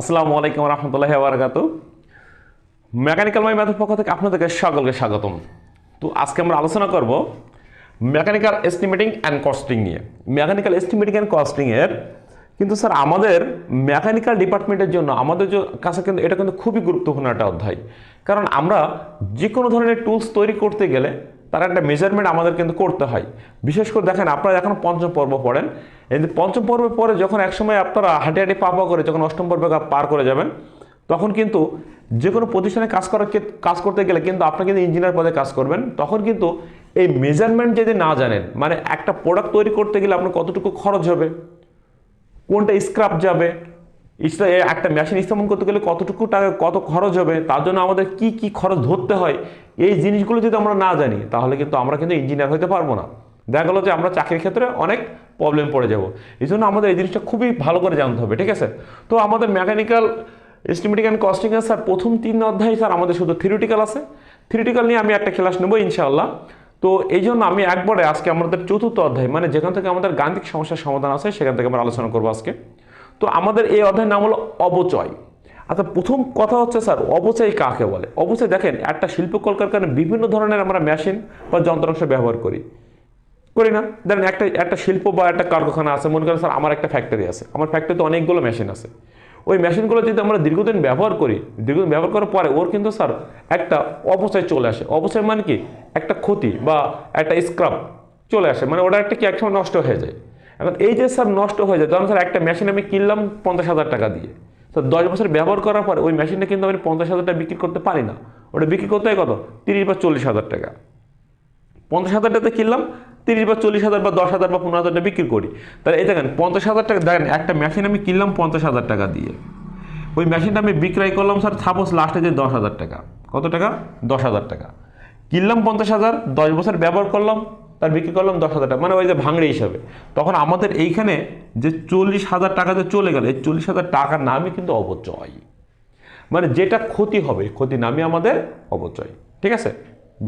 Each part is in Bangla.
আসসালামু আলাইকুম রহমতুল্লাহ বারাকাতু। মেকানিক্যাল মাই ম্যাথের পক্ষ থেকে আপনাদেরকে সকলকে স্বাগতম। তো আজকে আমরা আলোচনা করব মেকানিক্যাল এস্টিমেটিং অ্যান্ড কস্টিং নিয়ে। মেকানিক্যাল এস্টিমেটিং অ্যান্ড কস্টিংয়ের কিন্তু স্যার আমাদের মেকানিক্যাল ডিপার্টমেন্টের জন্য আমাদের কাছে কিন্তু এটা কিন্তু খুবই গুরুত্বপূর্ণ একটা অধ্যায়। কারণ আমরা যে কোনো ধরনের টুলস তৈরি করতে গেলে তার একটা মেজারমেন্ট আমাদের কিন্তু করতে হয়। বিশেষ করে দেখেন, আপনারা এখন পঞ্চম পর্ব পড়েন। এই পঞ্চম পর্বের পরে যখন একসময় আপনারা হাঁটি হাঁটি পা পা করে যখন অষ্টম পর্বে পার করে যাবেন, তখন কিন্তু যে কোনো প্রতিষ্ঠানে কাজ করার কাজ করতে গেলে কিন্তু আপনি কিন্তু ইঞ্জিনিয়ার পদে কাজ করবেন। তখন কিন্তু এই মেজারমেন্ট যদি না জানেন মানে একটা প্রোডাক্ট তৈরি করতে গেলে আপনার কতটুকু খরচ হবে? কোনটা স্ক্রাপ যাবে? একটা মেশিন স্থাপন করতে গেলে কতটুকু টাকা, কত খরচ হবে, তার জন্য আমাদের কি কি খরচ ধরতে হয়, এই জিনিসগুলো যদি আমরা না জানি, তাহলে কিন্তু আমরা কিন্তু ইঞ্জিনিয়ার হতে পারব না। দেখা গেলো যে আমরা চাকরির ক্ষেত্রে অনেক প্রবলেম পড়ে যাব। এই জন্য আমাদের এই জিনিসটা খুবই ভালো করে জানতে হবে, ঠিক আছে? তো আমাদের মেকানিক্যাল এস্টিমেটিং অ্যান্ড কস্টিং এর স্যার, প্রথম তিন অধ্যায় স্যার আমাদের শুধু থিওরিটিক্যাল আছে। থিওরিটিক্যাল নিয়ে আমি একটা ক্লাস নেব, ইনশাআল্লাহ। তো এই জন্য আমি একবারে আজকে আমাদের চতুর্থ অধ্যায় মানে যেখান থেকে আমাদের গাণিতিক সমস্যার সমাধান আছে, সেখান থেকে আমরা আলোচনা করব আজকে। তো আমাদের এই অধ্যায়ের নাম হলো অবচয় আচ্ছা প্রথম কথা হচ্ছে স্যার অবচয় কাকে বলে? অবচয় দেখেন, একটা শিল্প কলকারখানায় বিভিন্ন ধরনের আমরা মেশিন বা যন্ত্রাংশ ব্যবহার করি। করি না? ধরেন একটা একটা শিল্প বা একটা কারখানা আছে, মনে করেন স্যার, আমার একটা ফ্যাক্টরি আছে, আমার ফ্যাক্টরিতে অনেকগুলো মেশিন আছে। ওই মেশিনগুলো যদি আমরা দীর্ঘদিন ব্যবহার করি, দীর্ঘদিন ব্যবহার করার পরে ওর কিন্তু স্যার একটা অপচয় চলে আসে। অপচয় মানে কি? একটা ক্ষতি বা একটা স্ক্রাব চলে আসে মানে ওটা একটা কি, একসময় নষ্ট হয়ে যায়। এখন এই যে স্যার নষ্ট হয়ে যায়, ধরুন স্যার একটা মেশিন আমি কিনলাম পঞ্চাশ হাজার টাকা দিয়ে। তো দশ বছর ব্যবহার করার পরে ওই মেশিনটা কিন্তু আমি পঞ্চাশ হাজার টাকা বিক্রি করতে পারি না। ওটা বিক্রি করতে হয় কত? তিরিশ বা চল্লিশ হাজার টাকা। পঞ্চাশ হাজার টাকাতে কিনলাম, তিরিশ বা চল্লিশ হাজার বা দশ হাজার বা পনেরো হাজার টাকা বিক্রি করি। তাহলে এই দেখেন, পঞ্চাশ হাজার টাকা দেখেন, একটা মেশিন আমি কিনলাম পঞ্চাশ হাজার টাকা দিয়ে। ওই মেশিনটা আমি বিক্রয় করলাম স্যার সাপোজ লাস্টে যে দশ হাজার টাকা। কত টাকা? দশ হাজার টাকা। কিনলাম পঞ্চাশ হাজার, দশ বছর ব্যবহার করলাম তার বিক্রি করলাম দশ হাজার টাকা। মানে ওই যে ভাঙড়ি হিসাবে। তখন আমাদের এইখানে যে চল্লিশ হাজার টাকা যে চলে গেল, এই চল্লিশ হাজার টাকার নামই কিন্তু অবচয় মানে যেটা ক্ষতি হবে ক্ষতি নামই আমাদের অবচয় ঠিক আছে?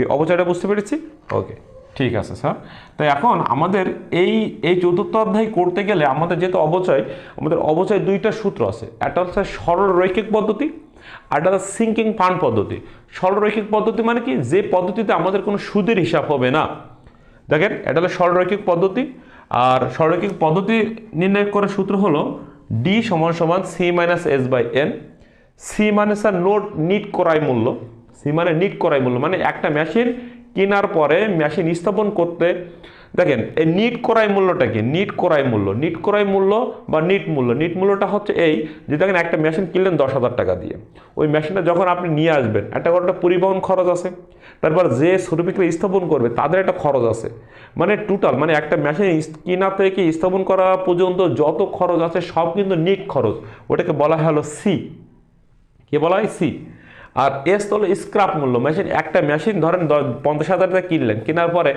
অবচয়টা বুঝতে পেরেছি? ওকে, ঠিক আছে স্যার। তো এখন আমাদের এই এই চতুর্থ অধ্যায় করতে গেলে আমাদের যেহেতু অবচয় আমাদের অবচয় দুইটা সূত্র আছে। একটা হচ্ছে সরল রৈখিক পদ্ধতি, আর একটা হচ্ছে সিঙ্কিং ফান্ড পদ্ধতি। সরল রৈখিক পদ্ধতি মানে কি? যে পদ্ধতিতে আমাদের কোনো সুদের হিসাব হবে না। দেখেন, এটা হলো সরলরৈখিক পদ্ধতি। আর সরলরৈখিক পদ্ধতি নির্ণয় করার সূত্র হলো ডি সমান সমান C minus S by N C মানে স্যার নোট নিট করাই মূল্য। সি মানে নিট করাই মূল্য মানে একটা মেশিন কেনার পরে মেশিন স্থাপন করতে দেখেন, এই নিট করাই মূল্যটা কি? নিট করাই মূল্য। নিট করাই মূল্য বা নিট মূল্য? নিট মূল্যটা হচ্ছে এই যে দেখেন, একটা মেশিন কিনলেন দশ হাজার টাকা দিয়ে। ওই মেশিনটা যখন আপনি নিয়ে আসবেন, একটা একটা পরিবহন খরচ আছে। তারপর যে শ্রমিকরা স্থাপন করবে, তাদের একটা খরচ আছে। মানে টোটাল মানে একটা মেশিন কেনা থেকে স্থাপন করা পর্যন্ত যত খরচ আছে, সব কিন্তু নিট খরচ। ওটাকে বলা হলো সি কে বলা হয় সি আর এস হলো স্ক্রাপ মূল্য। মেশিন একটা মেশিন ধরেন পঞ্চাশ হাজার টাকা কিনলেন, কেনার পরে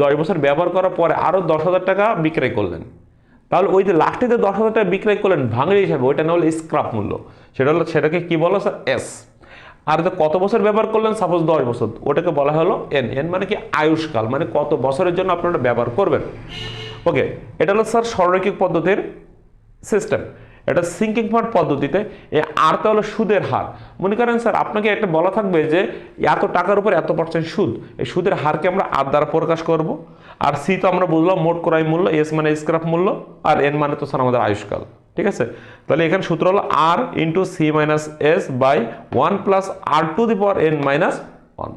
দশ বছর ব্যবহার করার পরে আরও দশ হাজার টাকা বিক্রয় করলেন। তাহলে ওই যে লাস্টে যে দশ হাজার টাকা বিক্রয় করলেন, ভাঙড়ি হিসাবে, ওইটা না হলো স্ক্রাপ মূল্য। সেটা হলো, সেটাকে কী বলো স্যার এস আর যে কত বছর ব্যবহার করলেন? সাপোজ দশ বছর। ওটাকে বলা হলো এন এন মানে কি? আয়ুষ্কাল মানে কত বছরের জন্য আপনারা ব্যবহার করবেন। ওকে এটা হলো স্যার সরলরৈখিক পদ্ধতির সিস্টেম এটা সিঙ্কিং ফান্ড পদ্ধতিতে আরটা হলো সুদের হার। মনে করেন স্যার, আপনাকে একটা বলা থাকবে যে এত টাকার উপর এত পার্সেন্ট সুদ, এই সুদের হারকে আমরা আর দ্বারা প্রকাশ করব। আর সি তো আমরা বুঝলাম মোট ক্রয় মূল্য এস মানে স্ক্রাপ মূল্য, আর এন মানে তো স্যার আমাদের আয়ুষ্কাল। ঠিক আছে? তাহলে এখানে সূত্র হলো R into C minus S by one plus R to the power N minus one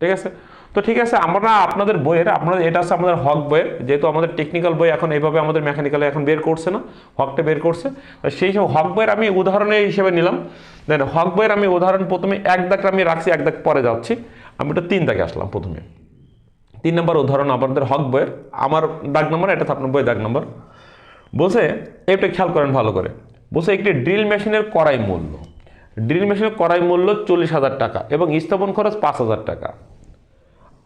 ঠিক আছে? তো ঠিক আছে, আমরা আপনাদের বইয়ের, আপনাদের, এটা হচ্ছে আমাদের হক বইয়ের, যেহেতু আমাদের টেকনিক্যাল বই এখন এইভাবে আমাদের মেকানিক্যালে এখন বের করছে না, হকটা বের করছে। সেই সব হক বইয়ের আমি উদাহরণের হিসেবে নিলাম। দেন হক বইয়ের আমি উদাহরণ প্রথমে এক দাগটা আমি রাখছি, এক দাগ পরে যাচ্ছি। আমি এটা তিন দাগে আসলাম প্রথমে। তিন নম্বর উদাহরণ আপনাদের হক বইয়ের, আমার দাগ নম্বর, এটা আপনার বই দাগ নম্বর। বলছে, এটা খেয়াল করেন ভালো করে। বলছে, একটি ড্রিল মেশিনের করাই মূল্য। ড্রিল মেশিনের করাই মূল্য চল্লিশ হাজার টাকা এবং স্থাপন খরচ পাঁচ হাজার টাকা।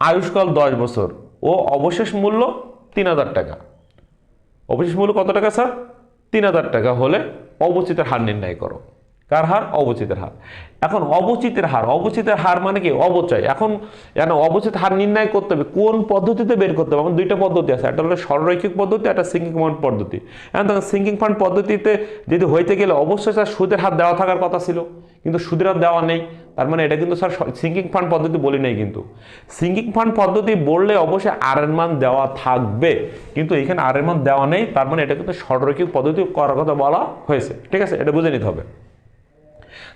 আয়ুষ্কাল দশ বছর। ও অবশেষ মূল্য তিন হাজার টাকা। অবশেষ মূল্য কত টাকা, স্যার? তিন হাজার টাকা হলে অবচিতের হার নির্ণয় করো। কার হার? অবচিতের হার। এখন অবচিতের হার অবচিতের হার মানে কি? অবচয়। এখন এখন অবচিত হার নির্ণয় করতে হবে? কোন পদ্ধতিতে বের করতে হবে? আমার দুইটা পদ্ধতি আছে। একটা হলো সরলরৈখিক পদ্ধতি, একটা সিঙ্কিং ফান্ড পদ্ধতি। এখন তখন সিঙ্কিং ফান্ড পদ্ধতিতে যদি হইতে গেলে অবশ্যই স্যার সুদের হার দেওয়া থাকার কথা ছিল। কিন্তু সুদের হার দেওয়া নেই। তার মানে এটা কিন্তু স্যার সিঙ্কিং ফান্ড পদ্ধতি বলি নাই কিন্তু। সিঙ্কিং ফান্ড পদ্ধতি বললে অবশ্যই আর এর মান দেওয়া থাকবে। কিন্তু এখানে আর এর মান দেওয়া নেই। তার মানে এটা কিন্তু সরলরৈখিক পদ্ধতি করার কথা বলা হয়েছে। ঠিক আছে? এটা বুঝে নিতে হবে।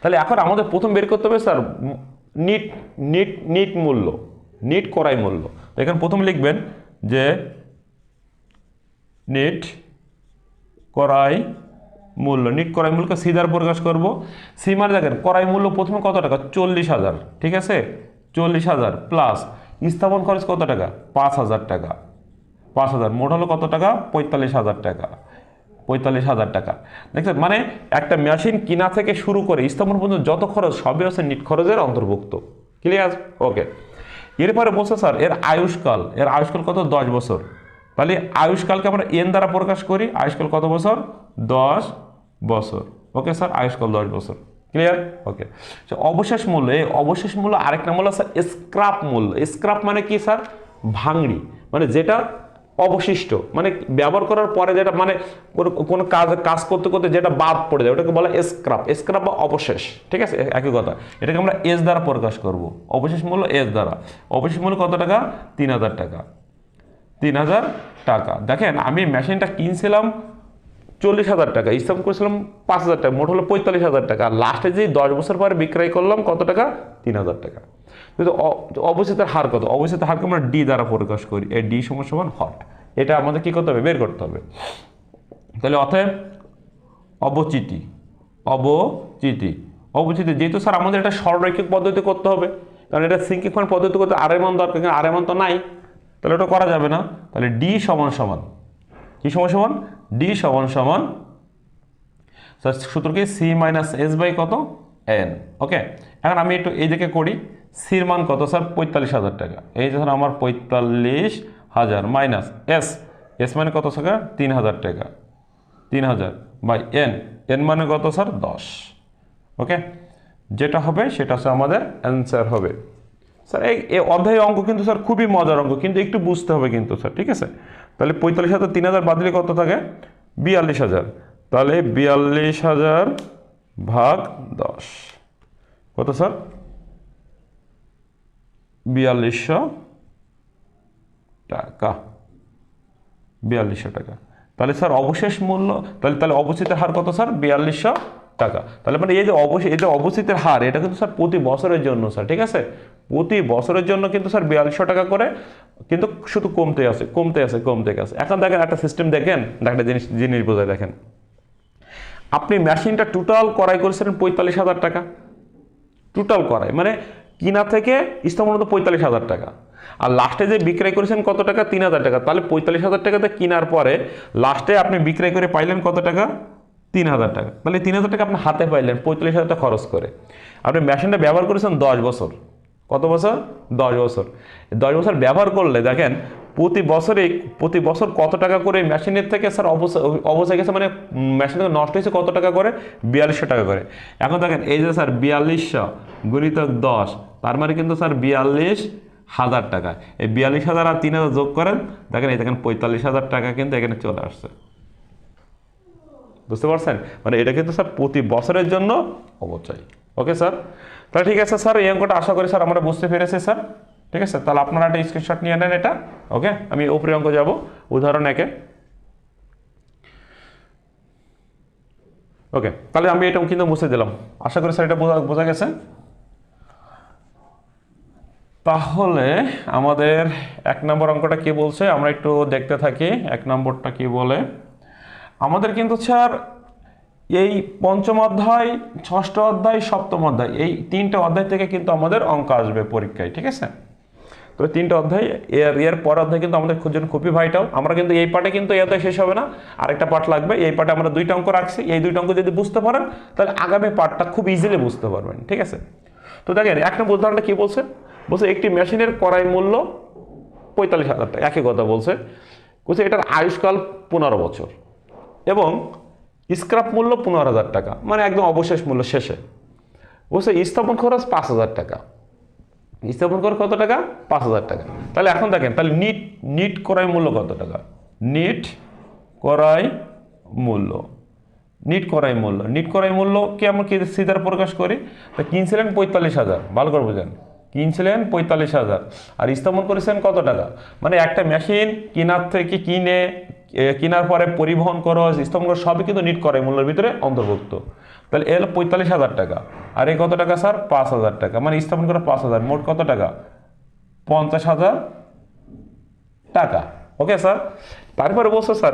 তাহলে এখন আমাদের প্রথম বের করতে হবে, স্যার, নিট নিট নিট মূল্য, নিট করাই মূল্য। এখানে প্রথম লিখবেন যে নিট করাই মূল্য, নিট করাই মূল্যকে সিদার প্রকাশ করব। সি মানে দেখেন, করাই মূল্য প্রথমে কত টাকা? চল্লিশ হাজার, ঠিক আছে? চল্লিশ হাজার প্লাস স্থাপন খরচ কত টাকা? পাঁচ হাজার টাকা। পাঁচ হাজার, মোট হলো কত টাকা? পঁয়তাল্লিশ হাজার টাকা। পঁয়তাল্লিশ হাজার টাকা। দেখছেন? মানে একটা মেশিন কিনা থেকে শুরু করে স্থাপন পর্যন্ত যত খরচ, সবই হচ্ছে নিট খরচের অন্তর্ভুক্ত। ক্লিয়ার ওকে এরপরে বলছে, স্যার, এর আয়ুষ্কাল এর আয়ুষ্কাল কত? দশ বছর। তাহলে আয়ুষ্কালকে আমরা এন দ্বারা প্রকাশ করি। আয়ুষ্কাল কত বছর? দশ বছর। ওকে স্যার, আয়ুষ্কাল দশ বছর। ক্লিয়ার ওকে অবশেষ মূল্য, এই অবশেষ মূল্য আরেক নাম হলো স্যার স্ক্রাপ মূল্য। স্ক্রাপ মানে কি, স্যার? ভাঙড়ি। মানে যেটা অবশিষ্ট। মানে ব্যবহার করার পরে যেটা মানে কোনো কাজ কাজ করতে করতে যেটা বাদ পড়ে যায়, ওটাকে বলা স্ক্রাপ স্ক্রাপ বা অবশেষ, ঠিক আছে? একই কথা। এটাকে আমরা এস দ্বারা প্রকাশ করব। অবশেষ মূল্য এস দ্বারা। অবশেষ মূল্য কত টাকা? তিন হাজার টাকা। তিন হাজার টাকা। দেখেন, আমি মেশিনটা কিনছিলাম চল্লিশ হাজার টাকা। ইসলাম করেছিলাম পাঁচ হাজার টাকা, মোট হলো পঁয়তাল্লিশ হাজার টাকা। আর লাস্টে যে দশ বছর পরে বিক্রয় করলাম, কত টাকা? তিন হাজার টাকা। কিন্তু অবস্থিতের হার কত? অবস্থিতের হারকে আমরা ডি দ্বারা প্রকাশ করি। এই ডি সমান সমান হট এটা আমাদের কী করতে হবে? বের করতে হবে। তাহলে অতএব, অবচিতি। অবচিতি। অবচিতি যেহেতু স্যার আমাদের এটা সরলরৈখিক পদ্ধতি করতে হবে। কারণ এটা সিঙ্কিং পদ্ধতি করতে আড়াই মান দরকার। কিন্তু আড়াই মান তো নাই। তাহলে ওটা করা যাবে না। তাহলে ডি সমান সমান। কি সমান সমান? ডি সমান সমান স্যার সূত্র কি সি মাইনাস এস বাই কত? এন ওকে এখন আমি একটু এই দিকে করি সির মান কত স্যার? পঁয়তাল্লিশ হাজার টাকা। এই যে আমার পঁয়তাল্লিশ হাজার মাইনাস এস এস মানে কত টাকা তিন হাজার টাকা। তিন হাজার বাই এন এন মানে কত স্যার? দশ ওকে যেটা হবে, সেটা হচ্ছে আমাদের অ্যান্সার হবে। স্যার এই অধ্যায় অঙ্ক কিন্তু স্যার খুবই মজার অঙ্ক, কিন্তু একটু বুঝতে হবে কিন্তু স্যার, ঠিক আছে? তাহলে পঁয়তাল্লিশ হাজার, তিন হাজার বাদ দিলে কত থাকে? বিয়াল্লিশ হাজার। তাহলে বিয়াল্লিশ হাজার ভাগ দশ। কত স্যার? বিয়াল্লিশশো টাকা। বিয়াল্লিশশো টাকা। তাহলে স্যার অবশেষ মূল্য, তাহলে তাহলে অবচিতের হার কত স্যার? বিয়াল্লিশশো টাকা। তাহলে মানে এই যে অবশ্যই এই যে অবচিতের হার, এটা কিন্তু স্যার প্রতি বছরের জন্য স্যার, ঠিক আছে? প্রতি বছরের জন্য কিন্তু স্যার বিয়াল্লিশশো টাকা করে, কিন্তু শুধু কমতে আছে কমতে আছে কমতে আছে এখন দেখেন একটা সিস্টেম দেখেন, একটা জিনিস জিনিস বোঝায় দেখেন। আপনি মেশিনটা টোটাল করাই করেছিলেন পঁয়তাল্লিশ হাজার টাকা। টোটাল করাই মানে কিনা থেকে স্থাপনত পঁয়তাল্লিশ হাজার টাকা। আর লাস্টে যে বিক্রয় করেছেন কত টাকা? তিন হাজার টাকা। তাহলে পঁয়তাল্লিশ হাজার টাকাতে কেনার পরে লাস্টে আপনি বিক্রয় করে পাইলেন কত টাকা? তিন হাজার টাকা। মানে তিন হাজার টাকা আপনি হাতে পাইলেন, পঁয়তাল্লিশ হাজার টাকা খরচ করে। আপনি মেশিনটা ব্যবহার করেছেন দশ বছর। কত বছর? দশ বছর। দশ বছর ব্যবহার করলে দেখেন, প্রতি বছরে, প্রতি বছর কত টাকা করে মেশিনের থেকে স্যার অবস্থায় গেছে মানে মেশিন থেকে নষ্ট হয়েছে কত টাকা করে? বিয়াল্লিশশো টাকা করে। এখন দেখেন, এই যে স্যার বিয়াল্লিশশো গুণিতক দশ, তার মানে কিন্তু স্যার বিয়াল্লিশ হাজার টাকা। এই বিয়াল্লিশ হাজার আর তিন হাজার যোগ করেন, দেখেন এই দেখেন পঁয়তাল্লিশ হাজার টাকা কিন্তু এখানে চলে আসছে। বুঝতে পারছেন? মানে এটা কিন্তু স্যার প্রতি বছরের জন্য অবচয় ওকে স্যার? তাহলে ঠিক আছে, স্যার, এই অঙ্কটা আশা করি, স্যার, আমরা বুঝতে পেরেছি, স্যার। ঠিক আছে? তাহলে আপনারা একটা স্ক্রিনশট নিয়ে নেন এটা। ওকে আমি উপরে অঙ্ক যাব। উদাহরণ একে। ওকে তাহলে আমি এটা কিন্তু মুছে দিলাম। আশা করি, স্যার, এটা বোঝা বোঝা গেছে? তাহলে আমাদের এক নম্বর অঙ্কটা কি বলছে? আমরা একটু দেখতে থাকি। এক নম্বরটা কি বলে? আমাদের কিন্তু স্যার এই পঞ্চম অধ্যায়, ষষ্ঠ অধ্যায়, সপ্তম অধ্যায়, এই তিনটে অধ্যায় থেকে কিন্তু আমাদের অঙ্ক আসবে পরীক্ষায়, ঠিক আছে? তো তিনটে অধ্যায়, এর এর পর অধ্যায় কিন্তু আমাদের জন্য খুবই ভাইটাল আমরা কিন্তু এই পার্টে কিন্তু এই শেষ হবে না, আরেকটা পার্ট লাগবে, এই পার্টে আমরা দুইটা অঙ্ক রাখছি, এই দুইটা অঙ্ক যদি বুঝতে পারেন, তাহলে আগামী পাঠটা খুব ইজিলি বুঝতে পারবেন, ঠিক আছে? তো দেখেন, এক নম্বর উদাহরণটা কী বলছে? বলছে একটি মেশিনের কড়াই মূল্য পঁয়তাল্লিশ হাজার টাকা, একই কথা বলছে। বলছে এটার আয়ুষ্কাল পনেরো বছর। এবং স্ক্র্যাপ মূল্য পনেরো হাজার টাকা মানে একদম অবশেষ মূল্য শেষে। বলছে, স্থাপন খরচ পাঁচ হাজার টাকা। স্থাপন খরচ কত টাকা? পাঁচ হাজার টাকা। তাহলে এখন দেখেন, তাহলে নিট নিট ক্রয় মূল্য কত টাকা? নিট ক্রয় মূল্য। নিট করাই মূল্য। নিট করাই মূল্য কি আমরা কি সিধার প্রকাশ করি? তা কিনছিলেন পঁয়তাল্লিশ হাজার। ভালো করে বোঝেন। কিনছিলেন পঁয়তাল্লিশ হাজার। আর স্থাপন করেছেন কত টাকা? মানে একটা মেশিন কেনার থেকে কিনে কেনার পরে পরিবহন খরচ খরচ সবই কিন্তু নিট করে মূল্যের ভিতরে অন্তর্ভুক্ত। তাহলে এল পঁয়তাল্লিশ হাজার টাকা। আর এই কত টাকা, স্যার? পাঁচ হাজার টাকা। মানে স্থাপন করা পাঁচ হাজার। মোট কত টাকা? পঞ্চাশ হাজার টাকা। Okay, sir? তারপরে বলছো, স্যার,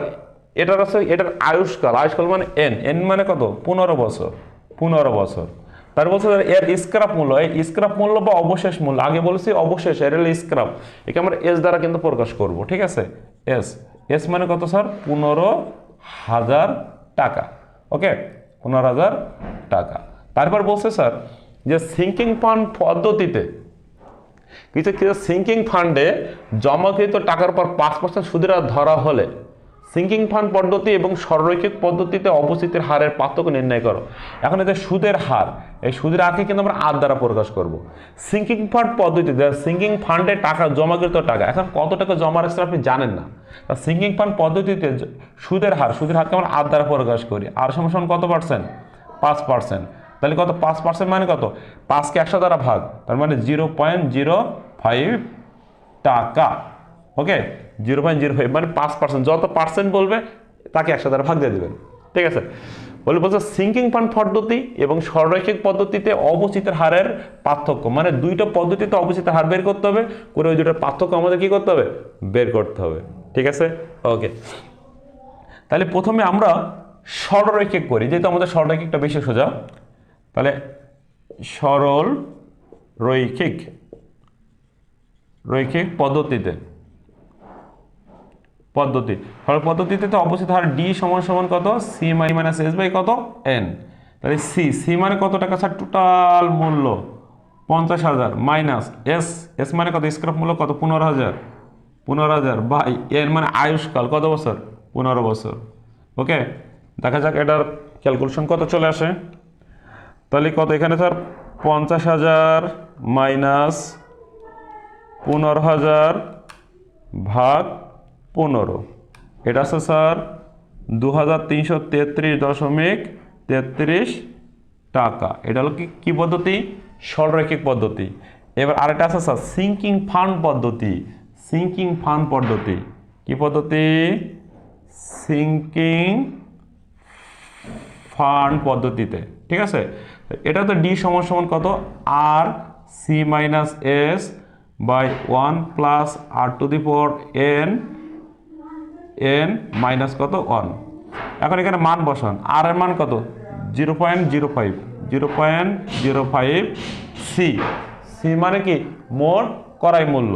এটার আছে এটার আয়ুষ্কাল। আয়ুষ্কাল মানে এন এন মানে কত? পনেরো বছর। পনেরো বছর। তার বলছে এর স্ক্রাপ মূল্য। এই স্ক্রাপ মূল্য বা অবশেষ মূল্য? আগে বলেছি অবশেষ, এর স্ক্রাপ একে আমরা এস দ্বারা কিন্তু প্রকাশ করব, ঠিক আছে? এস এস মানে কত স্যার পনেরো হাজার টাকা। ওকে পনেরো হাজার টাকা। তারপর বলছে স্যার যে সিঙ্কিং ফান্ড পদ্ধতিতে কিছু কিছু সিঙ্কিং ফান্ডে জমাকৃত টাকার পর পাঁচ পার্সেন্ট সুদের ধরা হলে সিঙ্কিং ফান্ড পদ্ধতি এবং সরলরৈখিক পদ্ধতিতে অবস্থিতির হারের পার্থক্য নির্ণয় করো। এখন এতে সুদের হার, এই সুদের হারকে কিন্তু আমরা আর দ্বারা প্রকাশ করব। সিঙ্কিং ফান্ড পদ্ধতিতে সিঙ্কিং ফান্ডে টাকা, জমাকৃত টাকা, এখন কত টাকা জমা রাখছে আপনি জানেন না। তা সিঙ্কিং ফান্ড পদ্ধতিতে সুদের হার, সুদের হারকে আমরা আর দ্বারা প্রকাশ করি। আর সমান কত পার্সেন্ট? পাঁচ পার্সেন্ট। তাহলে কত? পাঁচ পার্সেন্ট মানে কত? পাঁচকে একশো দ্বারা ভাগ, তার মানে জিরো পয়েন্ট জিরো ফাইভ টাকা। Okay zero point zero five মানে পাঁচ পার্সেন্ট যত পার্সেন্ট বলবে, তাকে একশো দ্বারা ভাগ দিয়ে দেবেন। ঠিক আছে? বলে বলছে সিঙ্কিং ফান্ড পদ্ধতি এবং সরলরৈখিক পদ্ধতিতে অবচিতের হারের পার্থক্য মানে দুইটা পদ্ধতিতে অবচিতের হার বের করতে হবে, করে ওই দুটোর পার্থক্য আমাদের কি করতে হবে? বের করতে হবে। ঠিক আছে? ওকে তাহলে প্রথমে আমরা সরলরৈখিক করি, যেহেতু আমাদের সরলরৈখিকটা বেশি সোজা, তাহলে সরল রৈখিক রৈখিক পদ্ধতিতে পদ্ধতি। সরল পদ্ধতিতে তো অবশ্যই হার ডি সমান সমান কত? সি মাই মাইনাস এস বাই কত? এন তাহলে সি সি মানে কত টাকা? স্যার টোটাল মূল্য পঞ্চাশ হাজার মাইনাস এস এস মানে কত? স্ক্রাপ মূল্য কত? পনেরো হাজার। পনেরো হাজার বাই এন মানে আয়ুষ্কাল। কত বছর? পনেরো বছর। ওকে দেখা যাক এটার ক্যালকুলেশন কত চলে আসে। তাহলে কত এখানে, স্যার? পঞ্চাশ হাজার মাইনাস পনেরো হাজার ভাগ পনেরো। এটা আছে স্যার দু হাজার তিনশো তেত্রিশ দশমিক তেত্রিশ টাকা। এটা হলো কি, কী পদ্ধতি? সরলরৈখিক পদ্ধতি। এবার আরেকটা আছে স্যার সিঙ্কিং ফান্ড পদ্ধতি। সিঙ্কিং ফান্ড পদ্ধতি। কি পদ্ধতি? সিঙ্কিং ফান্ড পদ্ধতিতে। ঠিক আছে? এটা তো ডি সমান সমান কত? R C minus S by one plus R to the power N N minus কত? ওয়ান। এখন এখানে মান বসান। আর এর মান কত? Zero point zero five. Zero point zero five C C মানে কি? মোট করাই মূল্য।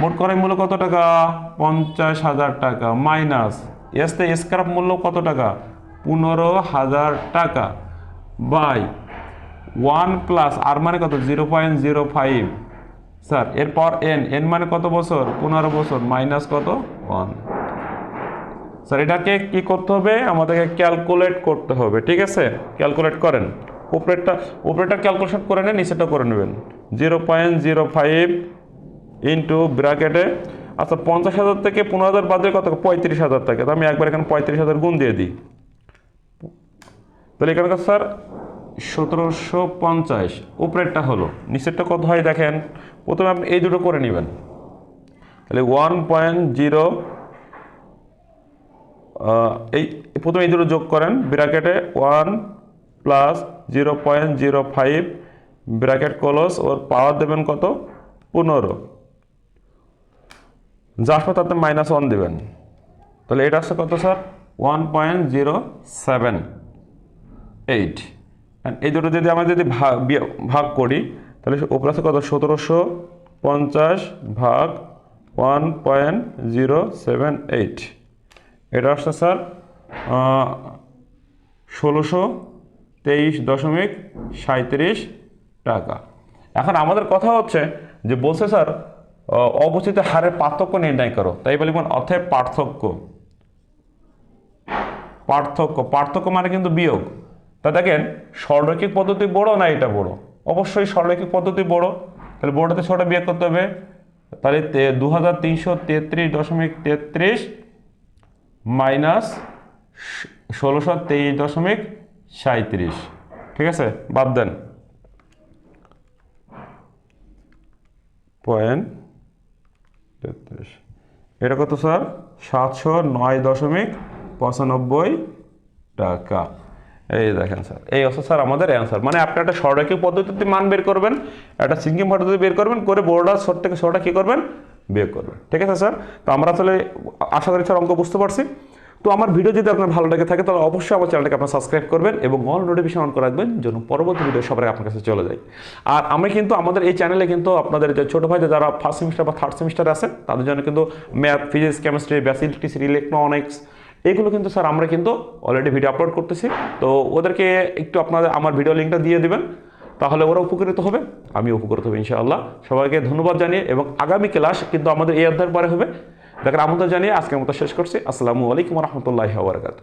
মোট করাই মূল্য কত টাকা? পঞ্চাশ হাজার টাকা মাইনাস এসতে স্ক্র্যাপ মূল্য কত টাকা? পনেরো হাজার টাকা। বাই ওয়ান প্লাস আর মানে কত? Zero point zero five. Sir, এরপর এন এন মানে কত বছর? পনেরো বছর। মাইনাস কত? ওয়ান। স্যার, এটাকে কি করতে হবে? আমাদেরকে ক্যালকুলেট করতে হবে, ঠিক আছে? ক্যালকুলেট করেন। উপরেরটা উপরেরটা ক্যালকুলেশন করে নেন নিচেটা করে নেবেন। Zero point zero five into ব্র্যাকেটে আচ্ছা পঞ্চাশ হাজার থেকে পনেরো হাজার বাদে কত পঁয়ত্রিশ হাজার থাকে। তো আমি একবার এখানে পঁয়ত্রিশ হাজার গুণ দিয়ে দিই। তাহলে এখানকার স্যার, সতেরোশো পঞ্চাশ, উপরেরটা হলো। নিচেরটা কত হয় দেখেন? প্রথমে আপনি এই দুটো করে নেবেন। তাহলে ওয়ান পয়েন্ট জিরো এই প্রথমে এই দুটো যোগ করেন, ব্র্যাকেটে one plus zero point zero five bracket close ওর পাওয়ার দেবেন কত? পনেরো। যার পর তাতে মাইনাস ওয়ান দেবেন। তাহলে এটা আসছে কত sir? One point zero seven eight এই দুটো যদি আমরা যদি ভাগ ভাগ করি, তাহলে ওপরে আছে কত? সতেরোশো পঞ্চাশ ভাগ one point zero seven eight এটা আসছে স্যার ষোলোশো তেইশ দশমিক সাঁত্রিশ টাকা। এখন আমাদের কথা হচ্ছে যে বলছে স্যার অবচিত হারের পার্থক্য নির্ণয় করো। তাই বলি কোন অর্থে পার্থক্য। পার্থক্য পার্থক্য মানে কিন্তু বিয়োগ। তা দেখেন সরলরৈখিক পদ্ধতি বড় না এটা বড়? অবশ্যই সরলরৈখিক পদ্ধতি বড়। তাহলে বড়টাতে ছোট বিয়োগ করতে হবে। তাহলে দু হাজার তিনশো তেত্রিশ দশমিক তেত্রিশ মাইনাস ষোলোশো তেইশ দশমিক সাঁত্রিশ ঠিক আছে? বাদ দেন। পয়েন্ট তেত্রিশ। এটা কত, স্যার? সাতশো নয় দশমিক পঁচানব্বই টাকা। এই দেখেন, স্যার। এই হচ্ছে, স্যার, আমাদের অ্যান্সার মানে আপনি একটা সরলরৈখিক পদ্ধতিতে মান বের করবেন, একটা সিঙ্গিং পদ্ধতি বের করবেন, করে বোর্ডার ছোট থেকে ছোটটা কী করবেন? বের করবেন ঠিক আছে, স্যার? তো আমরা আসলে আশা করি স্যার অঙ্ক বুঝতে পারছি। তো আমার ভিডিও যদি আপনার ভালো লেগে থাকে, তাহলে অবশ্যই আমার চ্যানেলটাকে আপনার সাবস্ক্রাইব করবেন এবং অল নোটিফিকেশন অন করে রাখবেন যেন পরবর্তী ভিডিও আগে আপনার কাছে চলে যায়। আর আমি কিন্তু আমাদের এই চ্যানেলে কিন্তু আপনাদের যে ছোটো ভাই যারা ফার্স্ট সেমিস্টার বা থার্ড সেমিস্টার আছে তাদের জন্য কিন্তু math physics chemistry basic electricity electronics এগুলো কিন্তু স্যার আমরা কিন্তু অলরেডি ভিডিও আপলোড করতেছি। তো ওদেরকে একটু আপনাদের আমার ভিডিও লিঙ্কটা দিয়ে দিবেন। তাহলে ওরা উপকৃত হবে আমি উপকৃত হবে ইনশাআল্লাহ। সবাইকে ধন্যবাদ জানিয়ে এবং আগামী ক্লাস কিন্তু আমাদের এই অধ্যায়ের পরে হবে। দেখার আমন্ত্রণ জানিয়ে আজকের মতো শেষ করছি। আসসালামু আলাইকুম রহমতুল্লাহ বারকাত